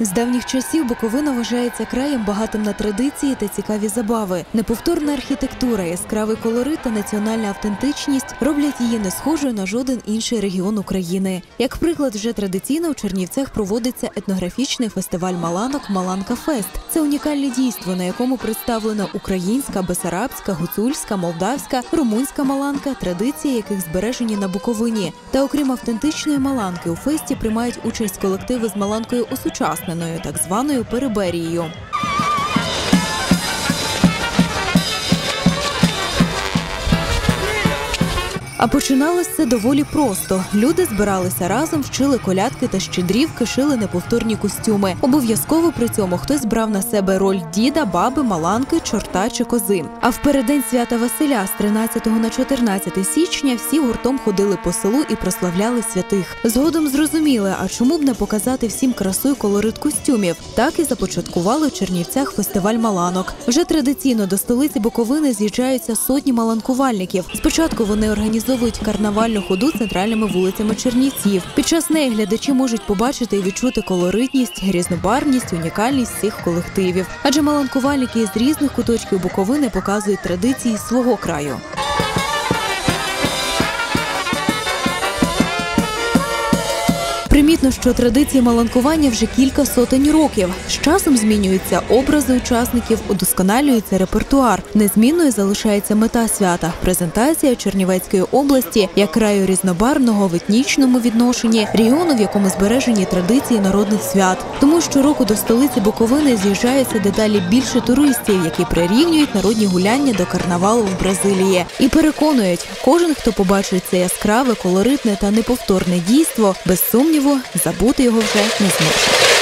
З давніх часів Буковина вважається краєм багатим на традиції та цікаві забави. Неповторна архітектура, яскравий колорит та національна автентичність роблять її не схожою на жоден інший регіон України. Як приклад, вже традиційно у Чернівцях проводиться етнографічний фестиваль Маланок Маланка Фест. Це унікальне дійство, на якому представлена українська, бесарабська, гуцульська, молдавська, румунська маланка, традиції яких збережені на Буковині. Та окрім автентичної маланки, у фесті приймають участь колективи з маланкою осучасненою, так званою переберією. А починалось це доволі просто. Люди збиралися разом, вчили колядки та щедрівки, шили неповторні костюми. Обов'язково при цьому хтось брав на себе роль діда, баби, маланки, чорта чи кози. А в переддень свята Василя з 13 на 14 січня всі гуртом ходили по селу і прославляли святих. Згодом зрозуміли, а чому б не показати всім красу й колорит костюмів. Так і започаткували в Чернівцях фестиваль маланок. Вже традиційно до столиці Буковини з'їжджаються сотні маланкувальників. Спочатку вони організовують карнавальну ходу центральними вулицями Чернівців. Під час неї глядачі можуть побачити і відчути колоритність, різнобарвність, унікальність цих колективів. Адже маланкувальники із різних куточків Буковини показують традиції свого краю. Примітно, що традиції маланкування вже кілька сотень років. З часом змінюються образи учасників, удосконалюється репертуар. Незмінною залишається мета свята презентація Чернівецької області як краю різнобарвного в етнічному відношенні, регіону, в якому збережені традиції народних свят. Тому щороку до столиці Буковини з'їжджається дедалі більше туристів, які прирівнюють народні гуляння до карнавалу в Бразилії, і переконують, кожен, хто побачить це яскраве, колоритне та неповторне дійство, без сумніву, забути його вже не зможе.